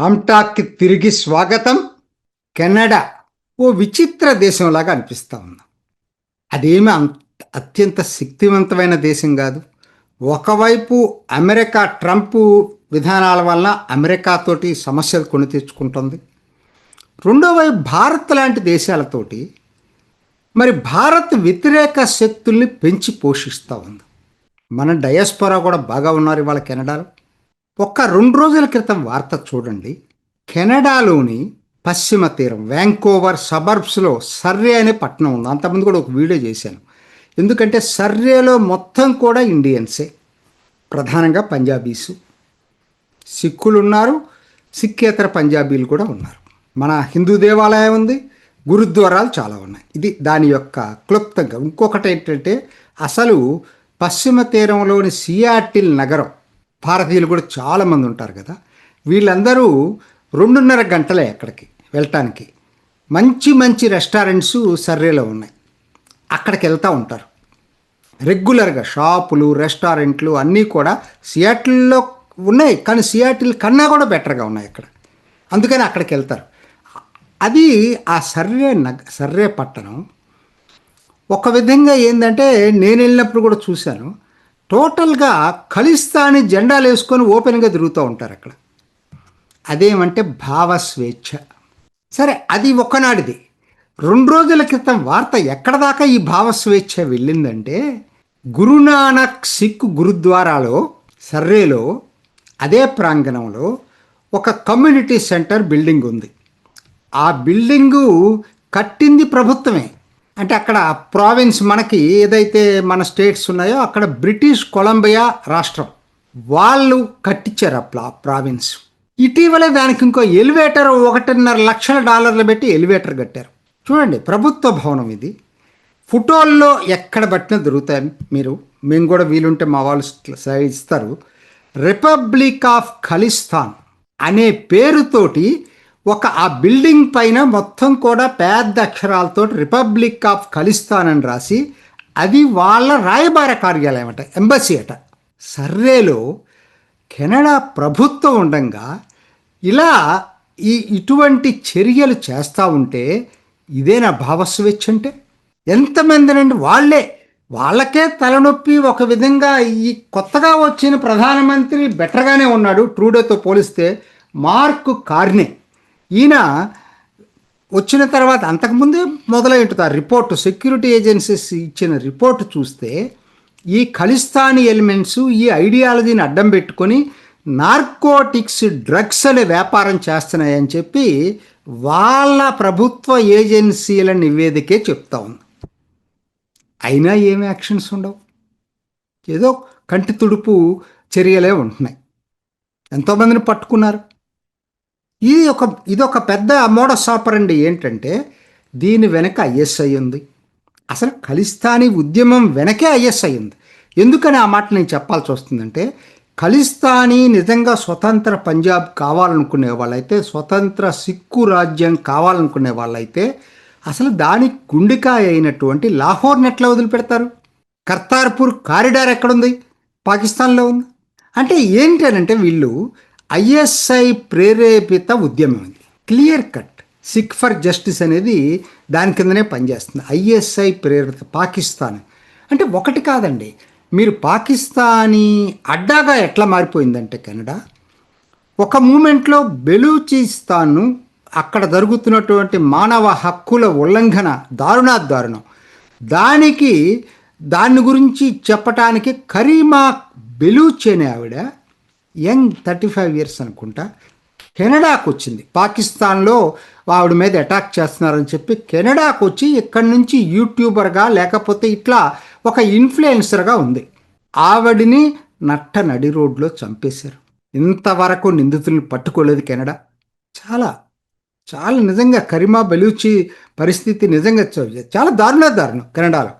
రామ్టాక్కి తిరిగి స్వాగతం కెనడా ఓ విచిత్ర దేశంలాగా అనిపిస్తూ ఉంది. అదేమి అంత అత్యంత శక్తివంతమైన దేశం కాదు. ఒకవైపు అమెరికా ట్రంప్ విధానాల వలన అమెరికాతోటి సమస్యలు కొని తెచ్చుకుంటుంది. రెండో వైపు భారత్ లాంటి దేశాలతోటి మరి భారత్ వ్యతిరేక శక్తుల్ని పెంచి పోషిస్తూ ఉంది. మన డయాస్పోరా కూడా బాగా ఉన్నారు ఇవాళ కెనడాలో. ఒక్క రెండు రోజుల క్రితం వార్త చూడండి. కెనడాలోని పశ్చిమ తీరం వ్యాంకోవర్ సబర్బ్స్లో సర్రే అనే పట్టణం ఉంది. అంతకుముందు కూడా ఒక వీడియో చేశాను. ఎందుకంటే సర్రేలో మొత్తం కూడా ఇండియన్సే. ప్రధానంగా పంజాబీసు. సిక్కులు ఉన్నారు సిక్కేతర పంజాబీలు కూడా ఉన్నారు. మన హిందూ దేవాలయం ఉంది. గురుద్వారాలు చాలా ఉన్నాయి. ఇది దాని యొక్క క్లుప్తంగా. ఇంకొకటి ఏంటంటే అసలు పశ్చిమ తీరంలోని సియాటిల్ నగరం భారతీయులు కూడా చాలామంది ఉంటారు కదా. వీళ్ళందరూ రెండున్నర గంటలే అక్కడికి వెళ్ళటానికి. మంచి మంచి రెస్టారెంట్స్ సర్రేలో ఉన్నాయి. అక్కడికి వెళ్తూ ఉంటారు. రెగ్యులర్గా షాపులు రెస్టారెంట్లు అన్నీ కూడా సియాటిల్లో ఉన్నాయి. కానీ సియాటిల్ కన్నా కూడా బెటర్గా ఉన్నాయి అక్కడ. అందుకని అక్కడికి వెళ్తారు. అది ఆ సర్రే నగ సర్రే పట్టణం ఒక విధంగా ఏంటంటే నేను వెళ్ళినప్పుడు కూడా చూశాను. టోటల్గా ఖలిస్తానీ జెండాలు వేసుకొని ఓపెన్గా తిరుగుతూ ఉంటారు అక్కడ. అదేమంటే భావ స్వేచ్ఛ. సరే అది ఒకనాడిది. రెండు రోజుల క్రితం వార్త ఎక్కడ దాకా ఈ భావ స్వేచ్ఛ వెళ్ళిందంటే గురునానక్ సిక్ గురుద్వారాలో సర్రేలో అదే ప్రాంగణంలో ఒక కమ్యూనిటీ సెంటర్ బిల్డింగ్ ఉంది. ఆ బిల్డింగు కట్టింది ప్రభుత్వమే. అంటే అక్కడ ప్రావిన్స్ మనకి ఏదైతే మన స్టేట్స్ ఉన్నాయో అక్కడ బ్రిటిష్ కొలంబియా రాష్ట్రం. వాళ్ళు కట్టించారు అప్పుడు ఆ ప్రావిన్స్ ఇటీవలే దానికి ఇంకో ఎలివేటర్ ఒకటిన్నర లక్షల డాలర్లు పెట్టి ఎలివేటర్ కట్టారు. చూడండి ప్రభుత్వ భవనం ఇది. ఫోటోల్లో ఎక్కడ పట్టినా దొరుకుతాయి మీరు. మేము కూడా వీలుంటే మా వాళ్ళు ఇస్తారు. రిపబ్లిక్ ఆఫ్ ఖలిస్తాన్ అనే పేరుతోటి ఒక ఆ బిల్డింగ్ పైన మొత్తం కూడా పెద్ద అక్షరాలతో రిపబ్లిక్ ఆఫ్ ఖలిస్తాన్ అని రాసి అది వాళ్ళ రాయబార కార్యాలయం అట ఎంబసీ అట. సర్రేలో కెనడా ప్రభుత్వం ఉండగా ఇలా ఈ ఇటువంటి చర్యలు చేస్తూ ఉంటే ఇదేనా భావస్వేచ్ఛ అంటే? ఎంతమందినండి వాళ్ళే? వాళ్ళకే తలనొప్పి ఒక విధంగా ఈ కొత్తగా వచ్చిన ప్రధానమంత్రి బెటర్గానే ఉన్నాడు ట్రూడోతో పోలిస్తే మార్క్ కార్నే. ఈయన వచ్చిన తర్వాత అంతకుముందే మొదలై ఉంటుంది ఆ రిపోర్టు సెక్యూరిటీ ఏజెన్సీస్ ఇచ్చిన రిపోర్టు చూస్తే ఈ ఖలిస్తానీ ఎలిమెంట్స్ ఈ ఐడియాలజీని అడ్డం పెట్టుకొని నార్కోటిక్స్ డ్రగ్స్ అనే వ్యాపారం చేస్తున్నాయని చెప్పి వాళ్ళ ప్రభుత్వ ఏజెన్సీల నివేదికే చెప్తా ఉంది. అయినా ఏమి యాక్షన్స్ ఉండవు. ఏదో కంటి తుడుపు చర్యలే ఉంటున్నాయి. ఎంతోమందిని పట్టుకున్నారు. ఈ ఒక ఇది ఒక పెద్ద మోడస్ ఆపరండి ఏంటంటే దీని వెనక ఐఎస్ఐ ఉంది. అసలు ఖలిస్తానీ ఉద్యమం వెనకే ఐఎస్ఐ ఉంది. ఎందుకని ఆ మాట నేను చెప్పాల్సి వస్తుందంటే ఖలిస్తానీ నిజంగా స్వతంత్ర పంజాబ్ కావాలనుకునే వాళ్ళైతే స్వతంత్ర సిక్కు రాజ్యం కావాలనుకునే వాళ్ళైతే అసలు దాని గుండెకాయ అయినటువంటి లాహోర్ని ఎట్లా వదిలిపెడతారు? కర్తార్పూర్ కారిడార్ ఎక్కడుంది? పాకిస్తాన్లో ఉంది. అంటే ఏంటి అని అంటే వీళ్ళు ఐఎస్ఐ ప్రేరేపిత ఉద్యమం ఇది. Clear cut. Sikh for justice అనేది దాని కిందనే పనిచేస్తుంది. ఐఎస్ఐ ప్రేరిత పాకిస్తాన్. అంటే ఒకటి కాదండి. మీరు పాకిస్తానీ అడ్డాగా ఎట్లా మారిపోయిందంటే కెనడా ఒక మూమెంట్లో బెలూచిస్తాన్ను అక్కడ జరుగుతున్నటువంటి మానవ హక్కుల ఉల్లంఘన దారుణాదారుణం దానికి దాని గురించి చెప్పటానికి కరీమా బెలూచి అనే ఆవిడ యంగ్ థర్టీ ఫైవ్ ఇయర్స్ అనుకుంటా కెనడాకు వచ్చింది పాకిస్తాన్లో ఆవిడ మీద అటాక్ చేస్తున్నారని చెప్పి కెనడాకు వచ్చి ఇక్కడి నుంచి యూట్యూబర్గా లేకపోతే ఇట్లా ఒక ఇన్ఫ్లుయెన్సర్గా ఉంది. ఆవిడిని నట్ట నడి రోడ్లో చంపేశారు. ఇంతవరకు నిందితులను పట్టుకోలేదు కెనడా. చాలా చాలా నిజంగా కరిమా బెలూచి పరిస్థితి నిజంగా చాలా దారుణ దారుణం కెనడాలో.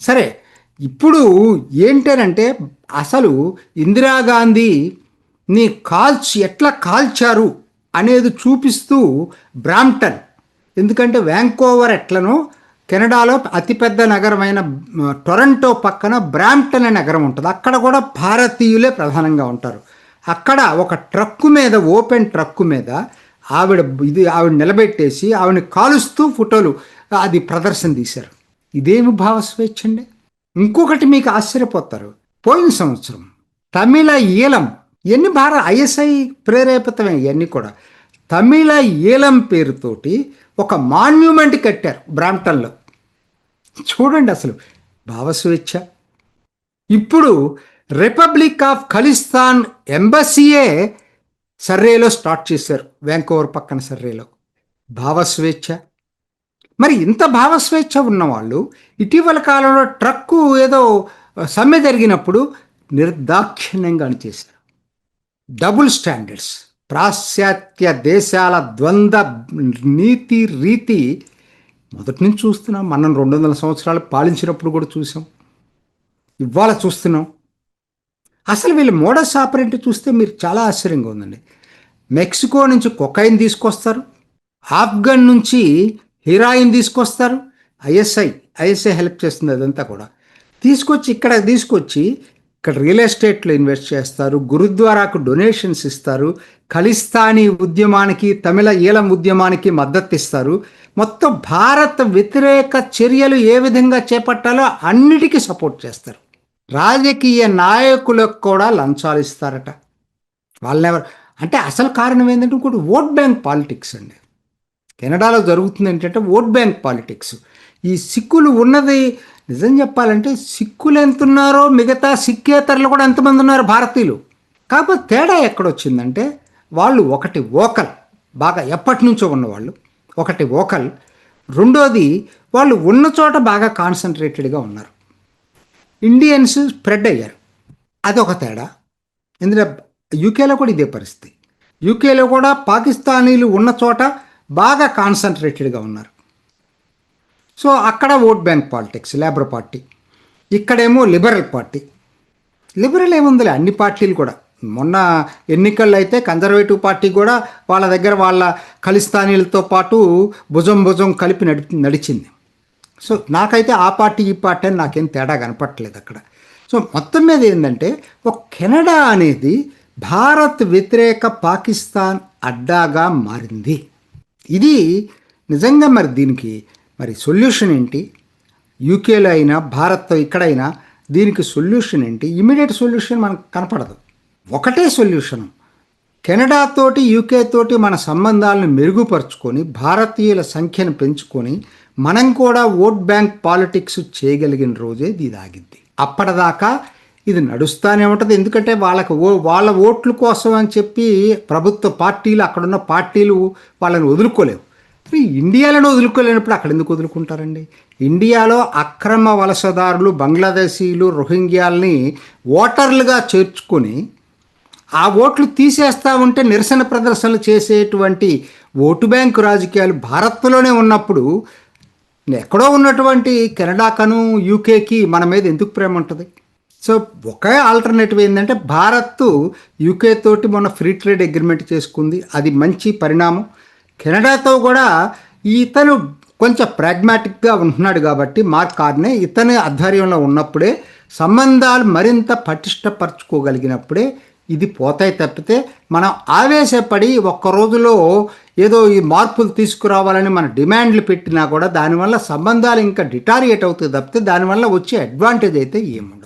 సరే ఇప్పుడు ఏంటనంటే అసలు ఇందిరాగాంధీని కాల్చి ఎట్లా కాల్చారు అనేది చూపిస్తూ బ్రాంప్టన్. ఎందుకంటే వ్యాంకోవర్ ఎట్లనో కెనడాలో అతిపెద్ద నగరమైన టొరంటో పక్కన బ్రాంప్టన్ అనే నగరం ఉంటుంది. అక్కడ కూడా భారతీయులే ప్రధానంగా ఉంటారు. అక్కడ ఒక ట్రక్కు మీద ఓపెన్ ట్రక్కు మీద ఆవిడ ఇది ఆవిడ నిలబెట్టేసి ఆవిడని కాలుస్తూ ఫోటోలు అది ప్రదర్శన తీశారు. ఇదేమి భావ అండి? ఇంకొకటి మీకు ఆశ్చర్యపోతారు. పోయిన సంవత్సరం తమిళ ఈలం ఎన్ని భారత ఐఎస్ఐ ప్రేరేపితమే ఇవన్నీ కూడా. తమిళ ఈలం పేరుతోటి ఒక మాన్యుమెంట్ కట్టారు బ్రాంప్టన్లో. చూడండి అసలు భావస్వేచ్ఛ. ఇప్పుడు రిపబ్లిక్ ఆఫ్ ఖలిస్తాన్ ఎంబసీయే సర్రేలో స్టార్ట్ చేశారు వ్యాంకోవర్ పక్కన సర్రేలో. భావస్వేచ్ఛ. మరి ఇంత భావస్వేచ్ఛ ఉన్నవాళ్ళు ఇటీవల కాలంలో ట్రక్కు ఏదో సమ్మె జరిగినప్పుడు నిర్దాక్షిణ్యంగా చేశారు డబుల్ స్టాండర్డ్స్ పాశ్చాత్య దేశాల ద్వంద్వ నీతి రీతి మొదటి నుంచి చూస్తున్నాం. మనం రెండు వందల సంవత్సరాలు పాలించినప్పుడు కూడా చూసాం. ఇవాళ చూస్తున్నాం. అసలు వీళ్ళ మోడస్ ఆపరేట్ చూస్తే మీరు చాలా ఆశ్చర్యంగా ఉందండి. మెక్సికో నుంచి కొకైన్ తీసుకొస్తారు. ఆఫ్ఘన్ నుంచి హీరాయిన్ తీసుకొస్తారు ఐఎస్ఐ ఐఎస్ఐ హెల్ప్ చేస్తుంది అదంతా కూడా. తీసుకొచ్చి ఇక్కడ తీసుకొచ్చి ఇక్కడ రియల్ ఎస్టేట్లో ఇన్వెస్ట్ చేస్తారు గురుద్వారాకు డొనేషన్స్ ఇస్తారు ఖలిస్తానీ ఉద్యమానికి తమిళ ఈలం ఉద్యమానికి మద్దతు ఇస్తారు. మొత్తం భారత్ వ్యతిరేక చర్యలు ఏ విధంగా చేపట్టాలో అన్నిటికీ సపోర్ట్ చేస్తారు. రాజకీయ నాయకులకు కూడా లంచాలు ఇస్తారట. వాళ్ళెవరు? అంటే అసలు కారణం ఏంటంటే ఇంకోటి ఓట్ బ్యాంక్ పాలిటిక్స్ అండి. కెనడాలో జరుగుతుంది ఏంటంటే ఓట్ బ్యాంక్ పాలిటిక్స్. ఈ సిక్కులు ఉన్నది నిజం చెప్పాలంటే సిక్కులు ఎంత ఉన్నారో మిగతా సిక్కేతరులు కూడా ఎంతమంది ఉన్నారు భారతీయులు? కాకపోతే తేడా ఎక్కడొచ్చిందంటే వాళ్ళు ఒకటి ఓకల్ బాగా ఎప్పటి నుంచో ఉన్నవాళ్ళు. ఒకటి ఓకల్ రెండోది వాళ్ళు ఉన్న చోట బాగా కాన్సన్ట్రేటెడ్గా ఉన్నారు. ఇండియన్స్ స్ప్రెడ్ అయ్యారు. అదొక తేడా. ఎందుకంటే యూకేలో కూడా ఇదే పరిస్థితి. యూకేలో కూడా పాకిస్తానీలు ఉన్న చోట బాగా కాన్సన్ట్రేటెడ్గా ఉన్నారు. సో అక్కడ vote bank politics labour party. ఇక్కడేమో లిబరల్ పార్టీ. లిబరల్ ఏముందిలే అన్ని పార్టీలు కూడా. మొన్న ఎన్నికల్లో అయితే కన్జర్వేటివ్ పార్టీ కూడా వాళ్ళ దగ్గర వాళ్ళ ఖలిస్తానీలతో పాటు భుజం భుజం కలిపి నడి నడిచింది. సో నాకైతే ఆ పార్టీ ఈ పార్టీ అని నాకేం తేడా కనపట్టలేదు అక్కడ. సో మొత్తం మీద ఏంటంటే ఒక కెనడా అనేది భారత్ వ్యతిరేక పాకిస్తాన్ అడ్డాగా మారింది. ఇది నిజంగా మరి దీనికి మరి సొల్యూషన్ ఏంటి? యూకేలో అయినా భారత్తో ఇక్కడైనా దీనికి సొల్యూషన్ ఏంటి? ఇమీడియట్ సొల్యూషన్ మనకు కనపడదు. ఒకటే సొల్యూషన్. కెనడా తోటి యూకే తోటి మన సంబంధాలను మెరుగుపరుచుకొని భారతీయుల సంఖ్యను పెంచుకొని మనం కూడా ఓట్ బ్యాంక్ పాలిటిక్స్ చేయగలిగిన రోజే ఇది ఆగిద్ది అప్పటిదాకా ఇది నడుస్తూనే ఉంటుంది. ఎందుకంటే వాళ్ళకి ఓ వాళ్ళ ఓట్ల కోసం అని చెప్పి ప్రభుత్వ పార్టీలు అక్కడున్న పార్టీలు వాళ్ళని వదులుకోలేవు. ఇండియాలను ఇండియాలోనే వదులుకోలేనప్పుడు అక్కడ ఎందుకు వదులుకుంటారండి? ఇండియాలో అక్రమ వలసదారులు బంగ్లాదేశీలు రోహింగ్యాల్ని ఓటర్లుగా చేర్చుకొని ఆ ఓట్లు తీసేస్తా ఉంటే నిరసన ప్రదర్శనలు చేసేటువంటి ఓటు బ్యాంకు రాజకీయాలు భారత్లోనే ఉన్నప్పుడు ఎక్కడో ఉన్నటువంటి కెనడాకను యూకేకి మన మీద ఎందుకు ప్రేమ ఉంటుంది? సో ఒకే ఆల్టర్నేటివ్ ఏంటంటే భారత్ యూకే తోటి మొన్న ఫ్రీ ట్రేడ్ అగ్రిమెంట్ చేసుకుంది. అది మంచి పరిణామం. కెనడాతో కూడా ఇతను కొంచెం ప్రాగ్మాటిక్గా ఉంటున్నాడు కాబట్టి మార్క్ కార్నే ఇతని ఆధ్వర్యంలో ఉన్నప్పుడే సంబంధాలు మరింత పటిష్టపరచుకోగలిగినప్పుడే ఇది పోతాయి తప్పితే మనం ఆవేశపడి ఒక్క రోజులో ఏదో ఈ మార్పులు తీసుకురావాలని మన డిమాండ్లు పెట్టినా కూడా దానివల్ల సంబంధాలు ఇంకా డిటారియేట్ అవుతుంది తప్పితే దానివల్ల వచ్చే అడ్వాంటేజ్ అయితే ఏముండదు.